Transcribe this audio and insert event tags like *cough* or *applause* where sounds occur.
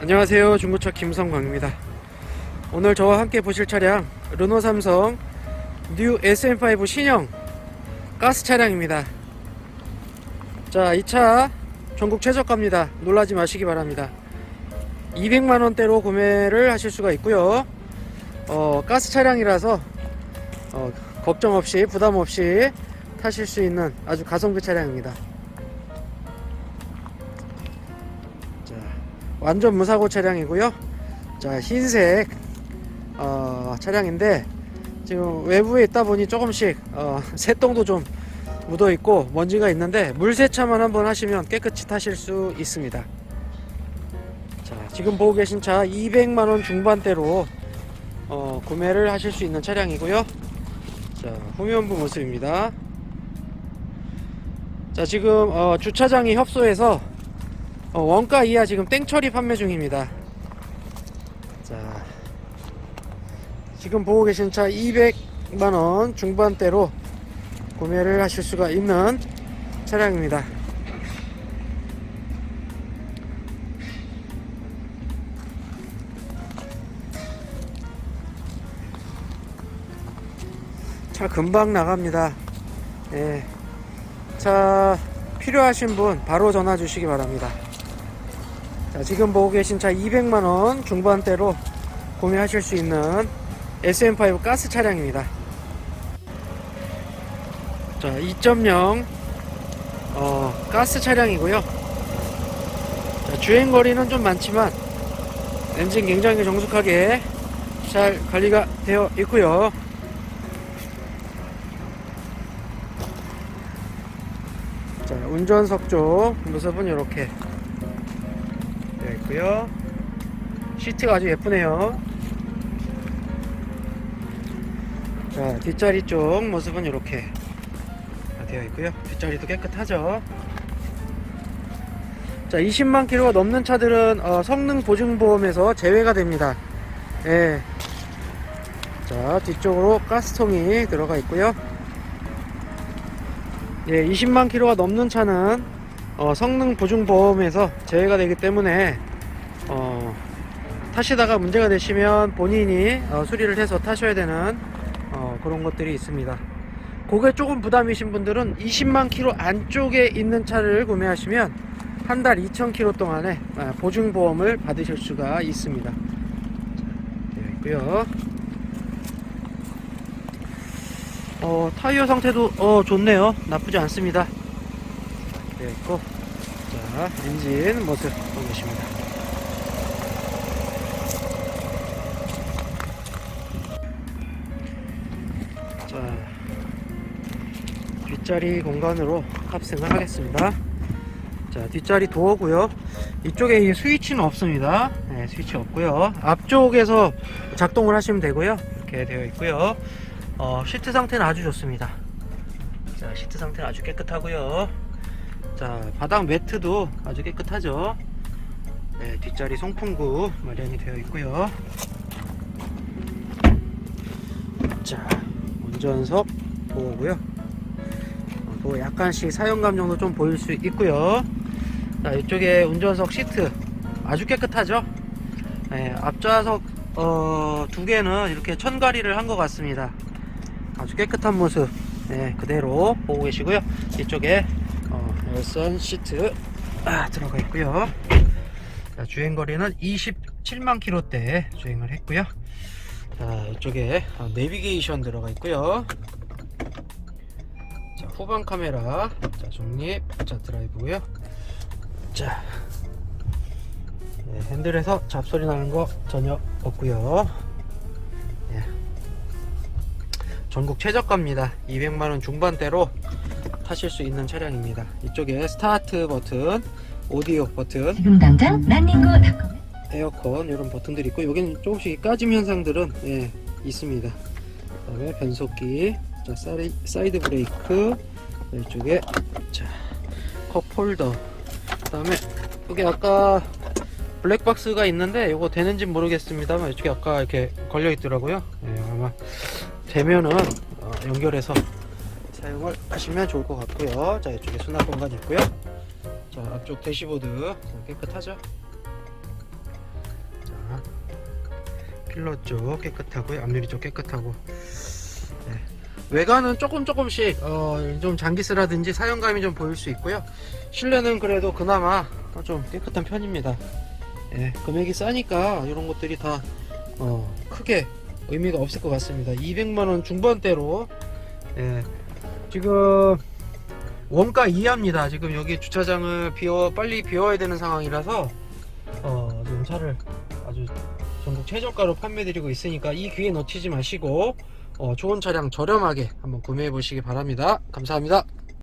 안녕하세요. 중고차 김성광입니다. 오늘 저와 함께 보실 차량 르노 삼성 뉴 SM5 신형 가스 차량입니다. 자 이 차 전국 최저가입니다. 놀라지 마시기 바랍니다. 200만원대로 구매를 하실 수가 있고요. 어, 가스 차량이라서 어, 걱정 없이 부담 없이 타실 수 있는 아주 가성비 차량입니다 완전 무사고 차량이고요. 자, 흰색 어, 차량인데 지금 외부에 있다 보니 조금씩 어, *laughs* 새똥도 좀 묻어 있고 먼지가 있는데 물 세차만 한번 하시면 깨끗이 타실 수 있습니다. 자, 지금 보고 계신 차 200만 원 중반대로 어, 구매를 하실 수 있는 차량이고요. 자, 후면부 모습입니다. 자, 지금 어, 주차장이 협소해서 어, 원가 이하 지금 땡처리 판매 중입니다. 자, 지금 보고 계신 차 200만원 중반대로 구매를 하실 수가 있는 차량입니다. 차 금방 나갑니다. 예. 차 필요하신 분 바로 전화 주시기 바랍니다. 자, 지금 보고 계신 차 200만원 중반대로 구매하실 수 있는 SM5 가스 차량입니다. 자, 2.0 어, 가스 차량이고요. 자, 주행 거리는 좀 많지만 엔진 굉장히 정숙하게 잘 관리가 되어 있고요. 자, 운전석 쪽 모습은 이렇게 있고요. 시트가 아주 예쁘네요. 자, 뒷자리 쪽 모습은 이렇게 되어 있고요. 뒷자리도 깨끗하죠. 자, 20만 킬로가 넘는 차들은 어, 성능 보증 보험에서 제외가 됩니다. 예. 자, 뒤쪽으로 가스통이 들어가 있고요. 예, 20만 킬로가 넘는 차는 어, 성능 보증 보험에서 제외가 되기 때문에 어, 타시다가 문제가 되시면 본인이 어, 수리를 해서 타셔야 되는 어, 그런 것들이 있습니다. 그게 조금 부담이신 분들은 20만 킬로 안쪽에 있는 차를 구매하시면 한 달 2천 킬로 동안에 아, 보증 보험을 받으실 수가 있습니다. 되어 있고요. 어, 타이어 상태도 어, 좋네요. 나쁘지 않습니다. 되어 있고, 자, 엔진 모습 보고 계십니다. 뒷자리 공간으로 탑승을 하겠습니다. 자, 뒷자리 도어고요. 이쪽에 이 스위치는 없습니다. 네, 스위치 없고요. 앞쪽에서 작동을 하시면 되고요. 이렇게 되어 있고요. 어, 시트 상태는 아주 좋습니다. 자, 시트 상태는 아주 깨끗하고요. 자, 바닥 매트도 아주 깨끗하죠. 네, 뒷자리 송풍구 마련이 되어 있고요. 자, 운전석 보고요. 어, 또 약간씩 사용 감 정도 좀 보일 수 있고요. 자, 이쪽에 운전석 시트 아주 깨끗하죠. 네, 앞좌석 어, 두 개는 이렇게 천가리를 한 것 같습니다. 아주 깨끗한 모습 네, 그대로 보고 계시고요. 이쪽에 어, 열선 시트 아, 들어가 있고요. 자, 주행 거리는 27만 킬로대 주행을 했고요. 자, 이쪽에 어, 내비게이션 들어가 있고요. 자, 후방 카메라, 자, 중립, 자, 드라이브고요. 자, 네, 핸들에서 잡소리 나는 거 전혀 없고요. 네. 전국 최저가입니다. 200만원 중반대로 타실 수 있는 차량입니다. 이쪽에 스타트 버튼, 오디오 버튼, 지금 당장 닷컴 에어컨 이런 버튼들이 있고 여기는 조금씩 까짐 현상들은 예, 있습니다. 그 다음에 변속기, 자, 사이, 사이드 브레이크 이쪽에 자, 컵 홀더. 그 다음에 여기 아까 블랙박스가 있는데 이거 되는지 모르겠습니다만 이쪽에 아까 이렇게 걸려 있더라고요. 예, 아마 되면은 어, 연결해서 사용을 하시면 좋을 것 같고요. 자 이쪽에 수납 공간이 있고요. 자 앞쪽 대시보드 깨끗하죠? 필러 쪽 깨끗하고요. 앞유리 쪽 깨끗하고. 네. 외관은 조금 조금씩 어, 좀 장기스라든지 사용감이 좀 보일 수 있고요. 실내는 그래도 그나마 좀 깨끗한 편입니다. 예, 금액이 싸니까 이런 것들이 다 어, 크게 의미가 없을 것 같습니다. 200만원 중반대로 예, 지금 원가 이하입니다. 지금 여기 주차장을 비워 빨리 비워야 되는 상황이라서 어, 지금 차를 아주 전국 최저가로 판매드리고 있으니까 이 기회 놓치지 마시고 어, 좋은 차량 저렴하게 한번 구매해 보시기 바랍니다. 감사합니다.